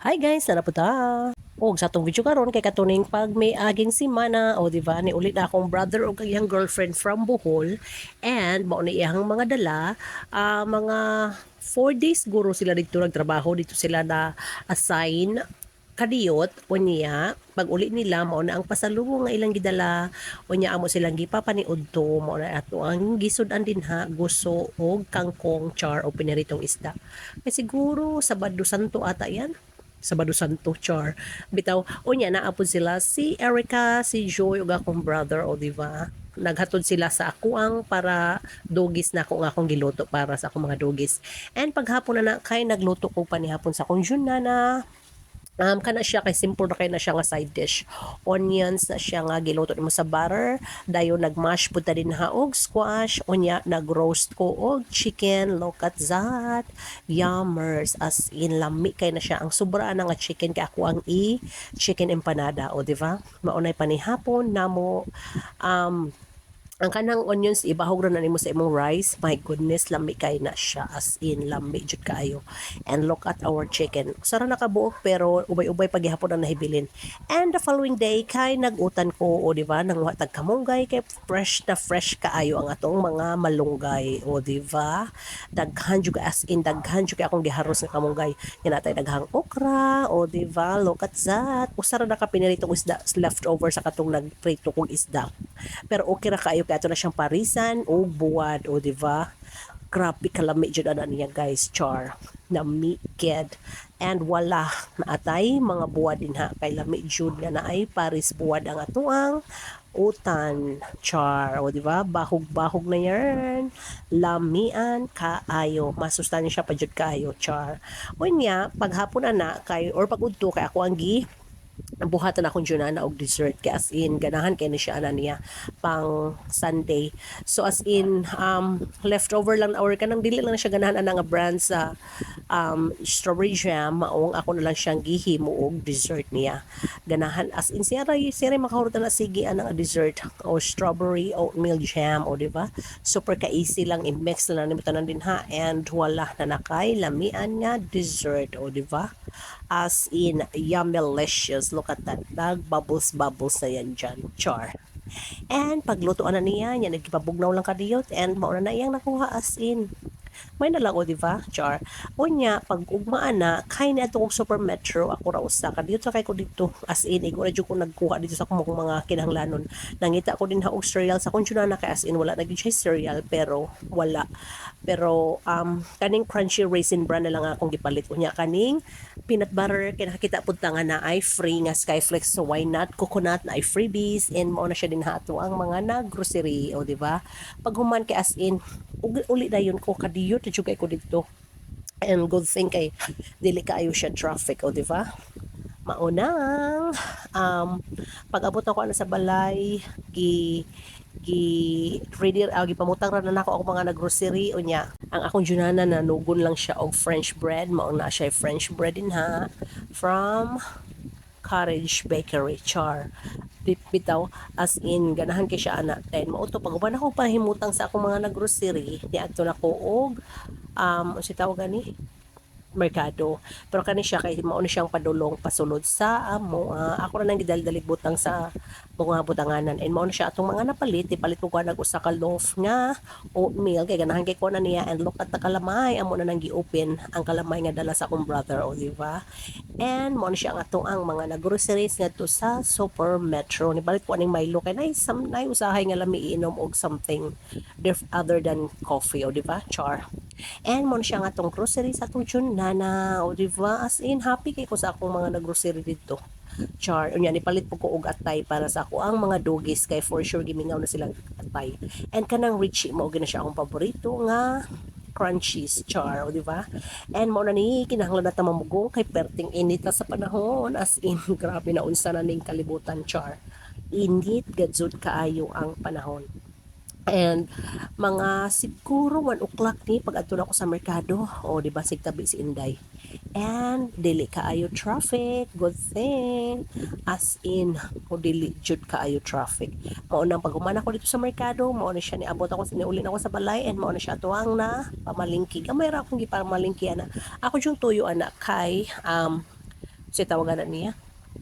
Hi guys, sana po ta. O sa atong video karon kay katuning pag may aging simana o di ba? Ni ulit na akong brother o kanyang girlfriend from Bohol. And mao ni iyang mga dala ah, mga 4 days guro sila dito nagtrabaho. Dito sila na assign kadiyot o niya pag uli nila mao na ang pasalubong nga ilang gidala o niya amo silang gipapaniud to mao na ato ang gisud-an din ha guso og kangkong char o piniritong isda. Kay siguro Sabado Santo ata yan Sabado Santo char. Bitaw o niya naapod sila si Erica si Joy ug akong brother o diba naghatod sila sa akuang para dogis na nga akong giluto para sa akong mga dogis. And paghapon na na kay nagluto ko pa ni hapon sa akong na Um, kana siya kay simple na kay na siya nga side dish. Onions na siya nga giluto mo sa butter, dayon nagmash pud ta din ha og squash, unya nagroast ko og chicken, lokat zat, yummers as in lami kay na siya. Ang sobra na nga chicken kay ako ang i chicken empanada. O di ba? Maunay panihapon namo um ang kanang onions ibahog na nimo sa imong rice. My goodness lami kay na siya. As in lami jud kaayo. And look at our chicken. Sara nakabuok pero ubay-ubay paghihapon ang nahibilin. And the following day kay nagutan ko o di ba nang tag kamunggay kay fresh na fresh kaayo ang atong mga malunggay. O di ba? Daghan jud as in daghan jud akong giharos nga kamunggay. Natay daghang okra o di ba? Look at that. Usara na ka isda leftover sa katong nagprito kong isda. Pero okay ra kaayo kay ato na siyang parisan o buwad o di ba grabe kalami jud ana niya guys char. Na miked and wala na atay mga buwad din ha? Kay lami jud nga naay paris buwad ang atuang utan char. O di ba bahog bahog na yan. Lamian kaayo. Masustansya pa jud kaayo char. Unya paghapon ana kay or pagudto kay ako ang gi buhatan akong na og dessert kay as in ganahan kay ni siya ana niya pang Sunday. So as in um leftover lang or kanang dili lang na siya ganahan ana nga brand sa um strawberry jam maong ako na lang siyang gihimo og dessert niya. Ganahan as in siya ray siya ray na sige ana nga dessert o strawberry oatmeal jam o di ba? Super ka easy lang i-mix na lang tanan din ha? And wala na nakay lamian nga dessert o di ba? As in yummy-licious. Look at that. Nag bubbles bubbles na yan dyan. Char. And paglutoan na niya, yan nagkipabugnaw lang kadiyot and mauna na iyang nakuha as in may nalago di ba char? Unya pag ugmaan na kay ni atong super metro ako ra usa ka. Dito kay ko dito as in igo na ko nagkuha dito sa akong mga kinahanglanon. Nangita ko din ha og cereal. Sa kun na kay as in wala na gyud cereal pero wala. Pero um kaning crunchy raisin bran na lang akong gipalit. Unya kaning peanut butter kay nakita pud nga na ay free nga skyflex. So why not? Coconut na ay freebies and mao na siya din hato ang mga na grocery o di ba? Pag human kay as in uli dayon ko kadiyo to kay ko dito. And good thing kay dili kaayo siya traffic o di ba? Maunang um pag abot ako na sa balay gi gi ready uh, gipamutang ra na nako ako mga naggrocery unya ang akong junana na nugon lang siya og french bread. Mao na siya french bread din ha? From Cottage Bakery Char bitaw as in ganahan kay siya ana then mao to pag uban ako pahimutang sa akong mga naggrocery. Di adto nako og um si tawag gani merkado. Pero kani siya kay mao siyang padulong pasulod sa amo. Uh, ako ra nang gidaldalig butang sa mga butanganan. And mao na siya atong mga napalit, ipalit ko nag usa ka loaf nga oatmeal kay ganahan kay ko na niya and look at the kalamay amo na nang gi-open ang kalamay nga dala sa akong brother o diba? And mao na siya ang atong ang mga nag-groceries ngadto sa Super Metro. Ni balik ko aning Milo kay nay sam nay usahay nga lami iinom og something other than coffee o diba? Char. And mo siya nga tong grocery sa atong nana o diba as in happy kay ko sa akong mga naggrocery dito. Char, unya ni palit po ko og atay para sa ako ang mga doggies kay for sure gimingaw na silang atay. And kanang Richie mo gina siya akong paborito nga crunchies char, o di ba? And mo na ni kinahanglan na mamugong kay perting init na sa panahon as in grabe na unsa na ning kalibutan char. Init gadzud kaayo ang panahon. And mga siguro 1 o'clock ni pag adto ako sa merkado o di ba sig tabi si Inday. And dili kaayo traffic, good thing. As in o dili jud kaayo traffic. Mao nang paghuman ako dito sa merkado, mao na siya ni abot ako siniuli ako sa balay and mao na siya tuwang na pamalingki. Gamay ra akong gipamalingki ana. Ako jung tuyo ana kay um si tawagan na niya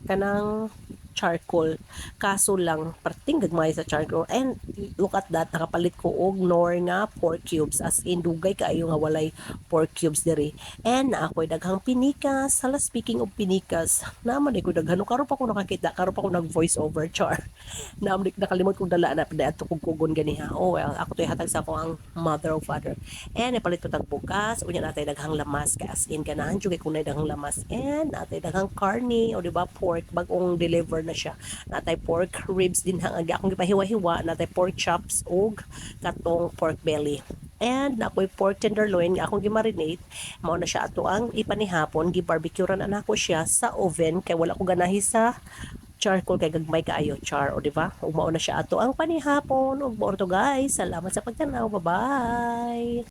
kanang charcoal. Kaso lang parting gagmay sa charcoal. And look at that nakapalit ko og nor nga pork cubes. As in dugay kaayo nga walay pork cubes diri. And ako'y daghang pinikas hala speaking of pinikas naman ko daghano karon pa ko nakakita karon pa ko nag voice over char. Naman nakalimot kong dala na pala ato kong kugon ganiha oh well ako to'y hatag sa ako ang mother or father. And ipalit ko tag bukas unya natay daghang lamas ka as in ganahan jud kay kunay daghang lamas. And natay daghang karni o di ba pork bagong deliver na siya. Natay pork ribs din hang agi akong gipahiwa-hiwa natay pork chops og katong pork belly. And nakoy pork tenderloin nga akong gimarinate. Mao na siya ato ang ipanihapon. Gibarbecueran ana ko siya sa oven kay wala ko ganahi sa charcoal kay gagmay kaayo char o di ba? Ug mao na siya ato ang panihapon. Ug mo to guys. Salamat sa pagtanaw. Bye bye